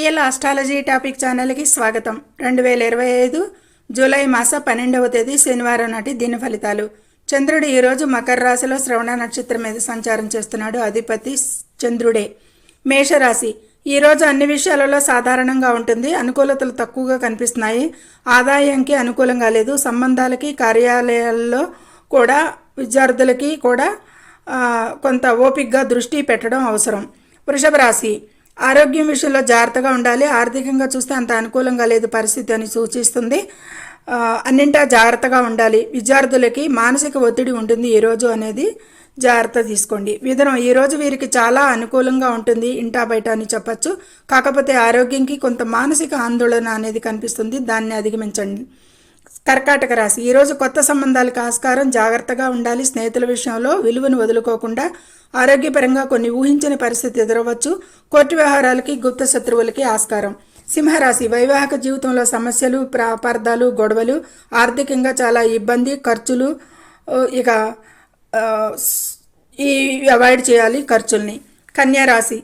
PL astrology topic ఛానల్కి స్వాగతం. రెండు వేల ఇరవై ఐదు జూలై మాస పన్నెండవ తేదీ శనివారం నాటి దిన ఫలితాలు. చంద్రుడు ఈరోజు మకర రాశిలో శ్రవణ నక్షత్రం మీద సంచారం చేస్తున్నాడు. అధిపతి చంద్రుడే. మేషరాశి. ఈరోజు అన్ని విషయాలలో సాధారణంగా ఉంటుంది. అనుకూలతలు తక్కువగా కనిపిస్తున్నాయి. ఆదాయానికి అనుకూలంగా లేదు. సంబంధాలకి కార్యాలయాల్లో కూడా విద్యార్థులకి కూడా కొంత ఓపిక్గా దృష్టి పెట్టడం అవసరం. వృషభ రాశి. ఆరోగ్యం విషయంలో జాగ్రత్తగా ఉండాలి. ఆర్థికంగా చూస్తే అంత అనుకూలంగా లేదు పరిస్థితి అని సూచిస్తుంది. అన్నింటా జాగ్రత్తగా ఉండాలి. విద్యార్థులకి మానసిక ఒత్తిడి ఉంటుంది. ఈరోజు అనేది జాగ్రత్త తీసుకోండి. విధనం ఈరోజు వీరికి చాలా అనుకూలంగా ఉంటుంది. ఇంటా బయట అని చెప్పచ్చు. కాకపోతే ఆరోగ్యంకి కొంత మానసిక ఆందోళన అనేది కనిపిస్తుంది. దాన్ని అధిగమించండి. కర్కాటక రాశి. ఈరోజు కొత్త సంబంధాలకు ఆస్కారం జాగ్రత్తగా ఉండాలి. స్నేహితుల విషయంలో విలువను వదులుకోకుండా ఆరోగ్యపరంగా కొన్ని ఊహించని పరిస్థితి ఎదురవచ్చు. కోర్టు వ్యవహారాలకి గుప్త శత్రువులకి ఆస్కారం. సింహరాశి వైవాహిక జీవితంలో సమస్యలు ప్రాపార్థాలు గొడవలు ఆర్థికంగా చాలా ఇబ్బంది ఖర్చులు ఇక ఈ అవాయిడ్ చేయాలి ఖర్చుల్ని. కన్యారాశి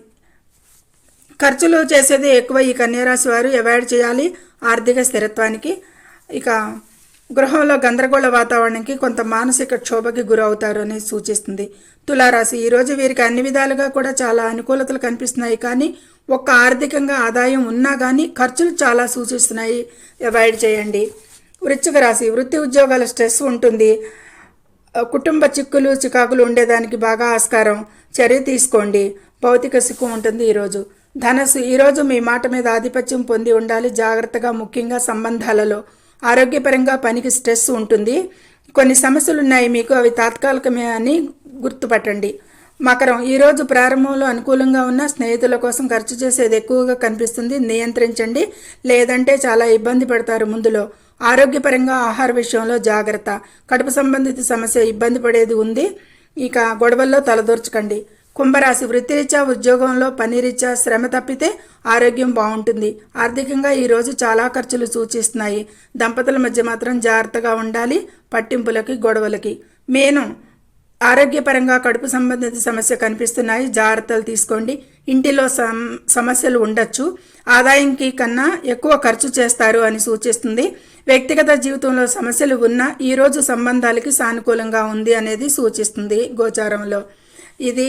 ఖర్చులు చేసేది ఎక్కువ ఈ కన్యారాశి వారు అవాయిడ్ చేయాలి ఆర్థిక స్థిరత్వానికి. ఇక గృహంలో గందరగోళ వాతావరణానికి కొంత మానసిక క్షోభకి గురవుతారు అని సూచిస్తుంది. తులారాశి ఈరోజు వీరికి అన్ని విధాలుగా కూడా చాలా అనుకూలతలు కనిపిస్తున్నాయి. కానీ ఒక్క ఆర్థికంగా ఆదాయం ఉన్నా కానీ ఖర్చులు చాలా సూచిస్తున్నాయి. అవాయిడ్ చేయండి. వృశ్చిక రాశి వృత్తి ఉద్యోగాల స్ట్రెస్ ఉంటుంది. కుటుంబ చిక్కులు చికాకులు ఉండేదానికి బాగా ఆస్కారం. చర్య తీసుకోండి. భౌతిక సుఖం ఉంటుంది ఈరోజు ధనస్సు ఈరోజు మీ మాట మీద ఆధిపత్యం పొంది ఉండాలి. జాగ్రత్తగా ముఖ్యంగా సంబంధాలలో. ఆరోగ్యపరంగా పనికి స్ట్రెస్ ఉంటుంది. కొన్ని సమస్యలు ఉన్నాయి మీకు అవి తాత్కాలికమే అని గుర్తుపట్టండి. మకరం ఈరోజు ప్రారంభంలో అనుకూలంగా ఉన్న స్నేహితుల కోసం ఖర్చు చేసేది ఎక్కువగా కనిపిస్తుంది. నియంత్రించండి. లేదంటే చాలా ఇబ్బంది పడతారు ముందులో. ఆరోగ్యపరంగా ఆహార విషయంలో జాగ్రత్త. కడుపు సంబంధిత సమస్య ఇబ్బంది పడేది ఉంది. ఇక గొడవల్లో తలదూర్చకండి. కుంభరాశి వృత్తిరీత్యా ఉద్యోగంలో పనిరీత్యా శ్రమ తప్పితే ఆరోగ్యం బాగుంటుంది. ఆర్థికంగా ఈరోజు చాలా ఖర్చులు సూచిస్తున్నాయి. దంపతుల మధ్య మాత్రం జాగ్రత్తగా ఉండాలి. పట్టింపులకి గొడవలకి. మేను ఆరోగ్యపరంగా కడుపు సంబంధిత సమస్య కనిపిస్తున్నాయి. జాగ్రత్తలు తీసుకోండి. ఇంటిలో సమస్యలు ఉండొచ్చు. ఆదాయంకి కన్నా ఎక్కువ ఖర్చు చేస్తారు అని సూచిస్తుంది. వ్యక్తిగత జీవితంలో సమస్యలు ఉన్నా ఈరోజు సంబంధాలకి సానుకూలంగా ఉంది అనేది సూచిస్తుంది గోచారంలో. ఇది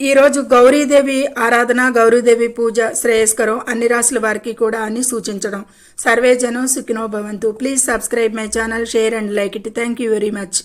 ఈరోజు గౌరీదేవి ఆరాధన గౌరీదేవి పూజ శ్రేయస్కరం అన్ని రాసుల వారికి కూడా అని సూచించడం. సర్వేజనం సుఖినో భవంతు. Please subscribe my channel share and like it thank you very much